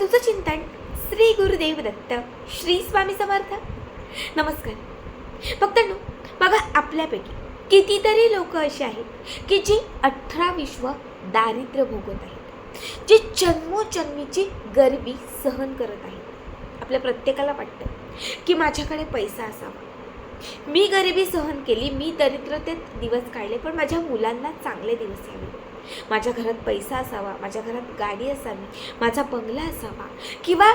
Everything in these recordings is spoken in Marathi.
तुझं चिंतन श्री गुरुदेव दत्त श्री स्वामी समर्थ. नमस्कार. फक्त नो बघा आपल्यापैकी कितीतरी लोक असे आहेत की जी अठरा विश्व दारिद्र्य भोगत आहेत. जी जन्मोजन्मीची गरिबी सहन करत आहेत. आपल्या प्रत्येकाला वाटतं की माझ्याकडे पैसा असावा. मी गरिबी सहन केली मी दरिद्रतेत दिवस काढले पण माझ्या मुलांना चांगले दिवस यावे माझ्या घरात पैसा असावा माझ्या घरात गाडी असावी माझा बंगला असावा किंवा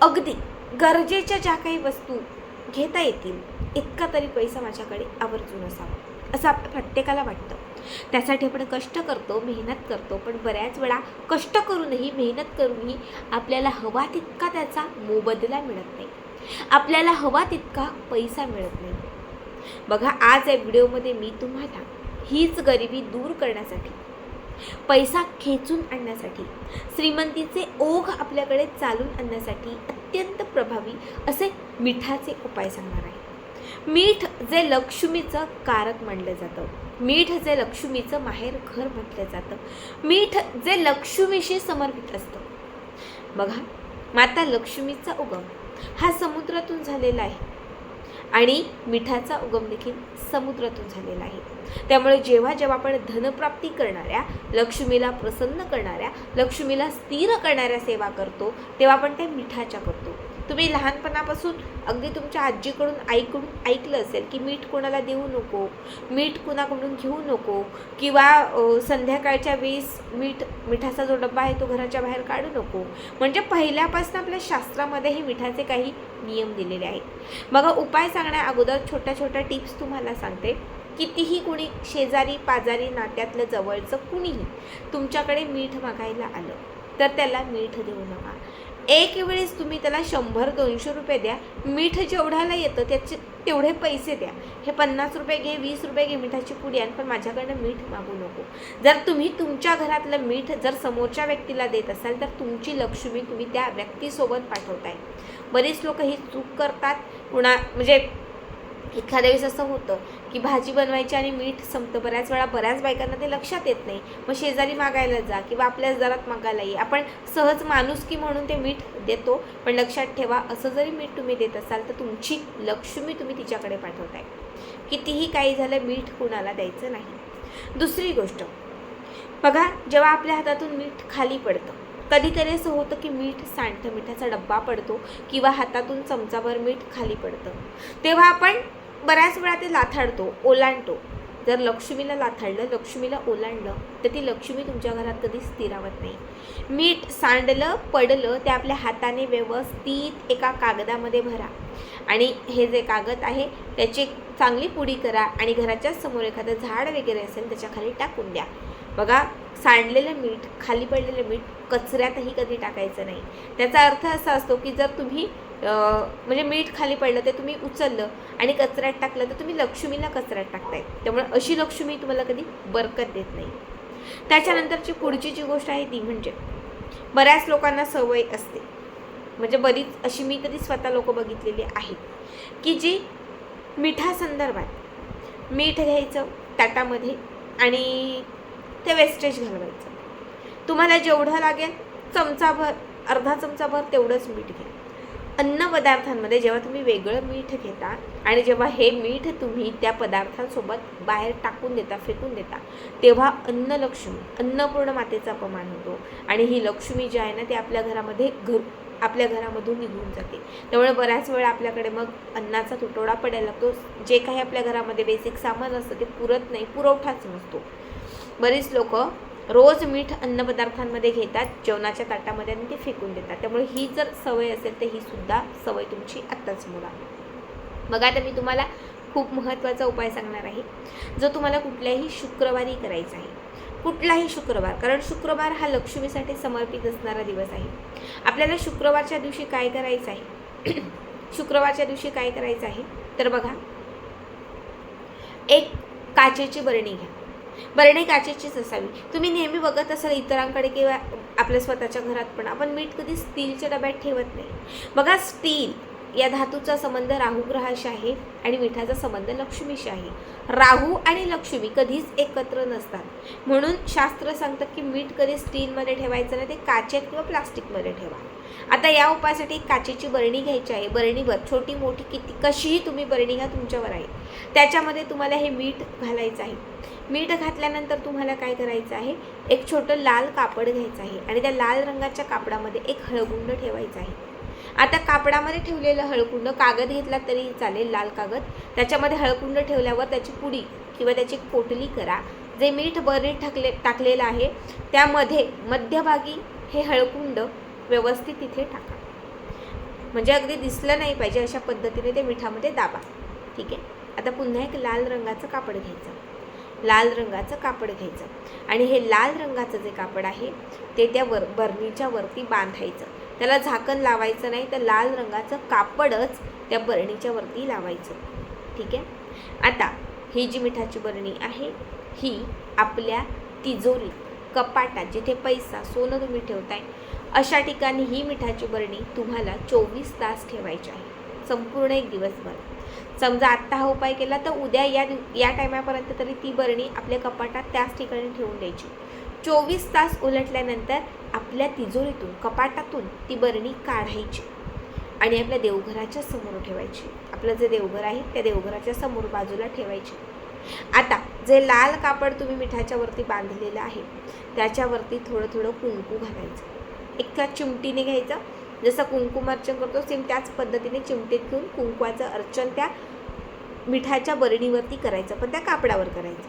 अगदी गरजेच्या ज्या काही वस्तू घेता येतील इतका तरी पैसा माझ्याकडे आवर्जून असावा असं आपल्या प्रत्येकाला वाटतं. त्यासाठी आपण कष्ट करतो मेहनत करतो पण बऱ्याच वेळा कष्ट करूनही मेहनत करूनही आपल्याला हवा तितका त्याचा मोबदला मिळत नाही. आपल्याला हवा तितका पैसा मिळत नाही. बघा आज या व्हिडिओमध्ये मी तुम्हाला हीच गरिबी दूर करण्यासाठी पैसा खेचून आणण्यासाठी श्रीमंतीचे ओघ आपल्याकडे चालून आणण्यासाठी अत्यंत प्रभावी असे मिठाचे उपाय सांगणार आहे. मीठ जे लक्ष्मीचं कारक मानलं जातं मीठ जे लक्ष्मीचं माहेर घर म्हटलं जातं मीठ जे लक्ष्मीशी समर्पित असतं. बघा माता लक्ष्मीचा उगम हा समुद्रातून झालेला आहे. आणि मिठाचा उगम देखील समुद्रातून झालेला आहे. त्यामुळे जेव्हा जेव्हा आपण धनप्राप्ती करणाऱ्या लक्ष्मीला प्रसन्न करणाऱ्या लक्ष्मीला स्थिर करणाऱ्या सेवा करतो तेव्हा आपण त्या मिठाच्या करतो. तुम्ही लहानपणापासून अगदी तुमच्या आजीकडून आईकडून ऐकलं असेल की मीठ कोणाला देऊ नको मीठ कुणाकडून घेऊ नको किंवा संध्याकाळच्या वेळेस मीठ मिठाचा जो डब्बा आहे तो घराच्या बाहेर काढू नको. म्हणजे पहिल्यापासून आपल्या शास्त्रामध्येही मिठाचे काही नियम दिलेले आहेत. बघा उपाय सांगण्या अगोदर छोट्या छोट्या टिप्स तुम्हाला सांगते. कितीही कुणी शेजारी पाजारी नात्यातलं जवळचं कुणीही तुमच्याकडे मीठ मागायला आलं तर त्याला मीठ देऊ नका. एक वेळेस तुम्ही त्याला शंभर दोनशे रुपये द्या मीठ जेवढ्याला येतं त्याचे तेवढे पैसे द्या. हे पन्नास रुपये घे वीस रुपये घे मिठाची पुडी आण पण माझ्याकडनं मीठ मागू नको. जर तुम्ही तुमच्या घरातलं मीठ जर समोरच्या व्यक्तीला देत असाल तर तुमची लक्ष्मी तुम्ही त्या व्यक्तीसोबत पाठवताय. बरीच लोक ही चूक करतात. पुन्हा म्हणजे एखाद्या वेळेस असं होतं की भाजी बनवायची आणि मीठ संपतं. बऱ्याच वेळा बऱ्याच बायकांना ते लक्षात येत नाही. मग शेजारी मागायला जा किंवा आपल्याच दारात मागायला ये. आपण सहज माणुसकी म्हणून ते मीठ देतो. पण लक्षात ठेवा असं जरी मीठ तुम्ही देत असाल तर तुमची लक्ष्मी तुम्ही तिच्याकडे पाठवताय. कितीही काही झालं मीठ कुणाला द्यायचं नाही. दुसरी गोष्ट. बघा जेव्हा आपल्या हातातून मीठ खाली पडतं कधीतरी असं होतं की मीठ सांडतं मिठाचा डब्बा पडतो किंवा हातातून चमचाभर मीठ खाली पडतं. तेव्हा आपण बऱ्याच वेळा ते लाथाडतो ओलांडतो. जर लक्ष्मीला लाथाडलं लक्ष्मीला ओलांडलं तर ती लक्ष्मी तुमच्या घरात कधीच स्थिरावत नाही. मीठ सांडलं पडलं ते आपल्या हाताने व्यवस्थित एका कागदामध्ये भरा. आणि हे जे कागद आहे त्याची चांगली पुडी करा आणि घराच्या समोर एखादं झाड वगैरे असेल त्याच्याखाली टाकून द्या. बघा सांडलेलं मीठ खाली पडलेलं मीठ कचऱ्यातही कधी टाकायचं नाही. त्याचा अर्थ असा असतो की जर तुम्ही म्हणजे मीठ खाली पडलं ते तुम्ही उचललं आणि कचऱ्यात टाकलं तर तुम्ही लक्ष्मीला कचऱ्यात टाकताय. त्यामुळे अशी लक्ष्मी तुम्हाला कधी बरकत देत नाही. त्याच्यानंतरची पुढची जी गोष्ट आहे ती म्हणजे बऱ्याच लोकांना सवय असते. म्हणजे बरीच अशी मी तरी स्वतः लोक बघितलेली आहेत की जी मिठासंदर्भात मीठ घ्यायचं ताटामध्ये आणि ते वेस्टेज घालवायचं. तुम्हाला जेवढं लागेल चमचाभर अर्धा चमचाभर तेवढंच मीठ घ्या. अन्न पदार्थांमध्ये जेव्हा तुम्ही वेगळं मीठ घेता आणि जेव्हा हे मीठ तुम्ही त्या पदार्थांसोबत बाहेर टाकून देता फेकून देता तेव्हा अन्न लक्ष्मी अन्नपूर्ण मातेचा अपमान होतो. आणि ही लक्ष्मी जी आहे ना ती आपल्या घरामध्ये घर आपल्या घरामधून निघून जाते. त्यामुळे बऱ्याच वेळा आपल्याकडे मग अन्नाचा तुटवडा पडायला लागतो. जे काही आपल्या घरामध्ये बेसिक सामान असतं ते पुरत नाही पुरवठाच नसतो. बरीच लोक रोज मीठ अन्नपदार्थांमध्ये घेतात जेवणाच्या ताटामध्ये आणि ते फेकून देतात. त्यामुळे ही जर सवय असेल तर ही सुद्धा सवय तुमची आत्ताच मोडा बघा आता मी तुम्हाला खूप महत्त्वाचा उपाय सांगणार आहे. जो तुम्हाला कुठल्याही शुक्रवारी करायचा आहे. कुठलाही शुक्रवार कारण शुक्रवार हा लक्ष्मीसाठी समर्पित असणारा दिवस आहे. आपल्याला शुक्रवारच्या दिवशी काय करायचं आहे? शुक्रवारच्या दिवशी काय करायचं आहे? तर बघा एक काचेची बरणी घ्या. बरणे काचेचीच असावी. तुम्ही नेहमी बघत असाल इतरांकडे किंवा आपल्या स्वतःच्या घरात पण. आपण मीठ कधी स्टीलच्या डब्यात ठेवत नाही. बघा स्टील या धातूचा संबंध राहू ग्रहाशी आहे आणि मिठाचा संबंध लक्ष्मीशी आहे. राहू आणि लक्ष्मी कधीच एकत्र नसतात. म्हणून शास्त्र सांगतात की मीठ कधी स्टीलमध्ये ठेवायचं नाही ते काचेत किंवा प्लास्टिकमध्ये ठेवा. आता या उपायासाठी एक काचेची बरणी घ्यायची आहे. बरणीवर छोटी मोठी किती कशीही तुम्ही बरणी घ्या तुमच्यावर आहे. त्याच्यामध्ये तुम्हाला हे मीठ घालायचं आहे. मीठ घातल्यानंतर तुम्हाला काय करायचं आहे? एक छोटं लाल कापड घ्यायचं आहे आणि त्या लाल रंगाच्या कापडामध्ये एक हळगुंड ठेवायचं आहे. आता कापडामध्ये ठेवलेलं हळकुंड कागद घेतला तरी चालेल लाल कागद. त्याच्यामध्ये हळकुंड ठेवल्यावर त्याची पुडी किंवा त्याची पोटली करा. जे मीठ बरीत टाकले टाकलेलं आहे त्यामध्ये मध्यभागी हे हळकुंड व्यवस्थित तिथे टाका. म्हणजे अगदी दिसलं नाही पाहिजे अशा पद्धतीने ते मिठामध्ये दाबा. ठीक आहे? आता पुन्हा एक लाल रंगाचं कापड घ्यायचं. लाल रंगाचं कापड घ्यायचं. आणि हे लाल रंगाचं जे कापड आहे ते त्या वर बरणीच्या वरती बांधायचं. त्याला झाकण लावायचं नाही तर लाल रंगाचं कापडच त्या बरणीच्या वरती लावायचं. ठीक आहे? आता ही जी मिठाची बरणी आहे ही आपल्या तिजोरीत कपाटात जिथे पैसा सोनं तुम्ही ठेवताय अशा ठिकाणी ही मिठाची बरणी तुम्हाला चोवीस तास ठेवायची आहे. संपूर्ण एक दिवसभर. समजा आत्ता हा उपाय केला तर उद्या या दिव या टायमापर्यंत तरी ती बरणी आपल्या कपाटात त्याच ठिकाणी ठेवून द्यायची. चोवीस तास उलटल्यानंतर आपल्या तिजोरीतून कपाटातून ती बरणी काढायची आणि आपल्या देवघराच्या समोर ठेवायची. आपलं जे देवघर आहे त्या देवघराच्या समोर बाजूला ठेवायची. आता जे लाल कापड तुम्ही मिठाच्या वरती बांधलेलं आहे त्याच्यावरती थोडं थोडं कुंकू घालायचं. एका चिमटीने घ्यायचं. जसं कुंकुमार्चन करतो सेम त्याच पद्धतीने चिमटीत घेऊन कुंकवाचं अर्चन त्या मिठाच्या बरणीवरती करायचं पण त्या कापडावर करायचं.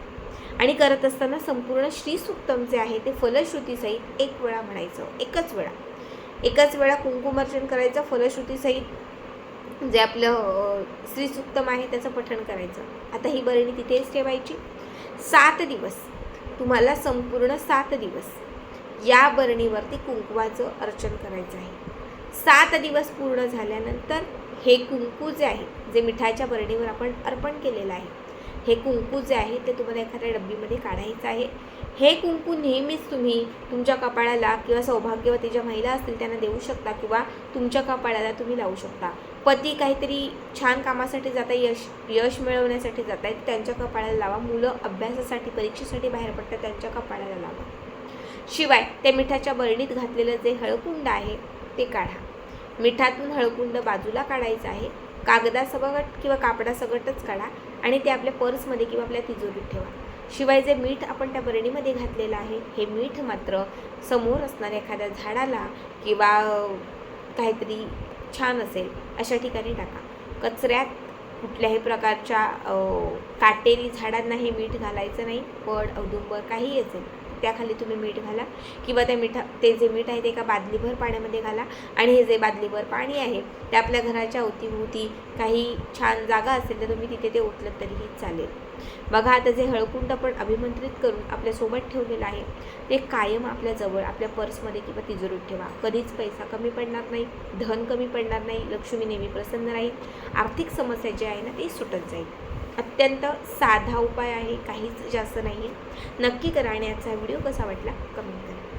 आणि करत असताना संपूर्ण श्रीसुक्तम जे आहे ते फलश्रुतीसहित एक वेळा म्हणायचं एकच वेळा. एकच वेळा कुंकुमार्चन करायचं फलश्रुतीसहित जे आपलं अ, श्रीसुक्तम आहे त्याचं पठण करायचं. आता ही बरणी तिथेच ठेवायची. सात दिवस. तुम्हाला संपूर्ण सात दिवस या बरणीवरती कुंकुवाचं अर्चन करायचं आहे. सात दिवस पूर्ण झाल्यानंतर हे कुंकू जे आहे जे मिठाच्या बरणीवर आपण अर्पण केलेलं आहे हे कुंकू जे आहे ते तुम्हाला एखाद्या डब्बीमध्ये काढायचं आहे. हे कुंकू नेहमीच तुम्ही तुमच्या कपाळाला किंवा सौभाग्यवती ज्या महिला असतील त्यांना देऊ शकता किंवा तुमच्या कपाळाला तुम्ही लावू शकता. पती काहीतरी छान कामासाठी जाता यश यश मिळवण्यासाठी जात आहेत त्यांच्या कपाळाला लावा. मुलं अभ्यासासाठी परीक्षेसाठी बाहेर पडतात त्यांच्या कपाळाला लावा. शिवाय त्या मिठाच्या बरणीत घातलेलं जे हळकुंड आहे ते काढा. मिठातून हळकुंड बाजूला काढायचं आहे. कागदासगट किंवा कापडासगटच काढा. आणि ते आपल्या पर्समध्ये किंवा आपल्या तिजोरीत ठेवा. शिवाय जे मीठ आपण त्या बरणीमध्ये घातलेलं आहे हे मीठ मात्र समोर असणाऱ्या एखाद्या झाडाला किंवा काहीतरी छान असेल अशा ठिकाणी टाका. कचऱ्यात कुठल्याही प्रकारच्या काटेरी झाडांना हे मीठ घालायचं नाही पड औदुंबर काहीही असेल त्याखाली तुम्ही मीठ घाला किंवा त्या मिठा ते जे मीठ आहे ते एका बादलीभर पाण्यामध्ये घाला आणि हे जे बादलीभर पाणी आहे ते आपल्या घराच्या अवतीभोवती काही छान जागा असेल तर तुम्ही तिथे ते ओतलं तरीही चालेल. बघा आता जे हळकुंड आपण अभिमंत्रित करून आपल्यासोबत ठेवलेलं आहे ते कायम आपल्या जवळ आपल्या पर्समध्ये किंवा तिजोरीत ठेवा. कधीच पैसा कमी पडणार नाही धन कमी पडणार नाही लक्ष्मी नेहमी प्रसन्न राहील. आर्थिक समस्या जी आहे ना ती सुटत जाईल. अत्यंत साधा उपाय आहे काहीच जास्त नाही आहे नक्की करा आणि आजचा व्हिडिओ कसा वाटला कमेंट करा.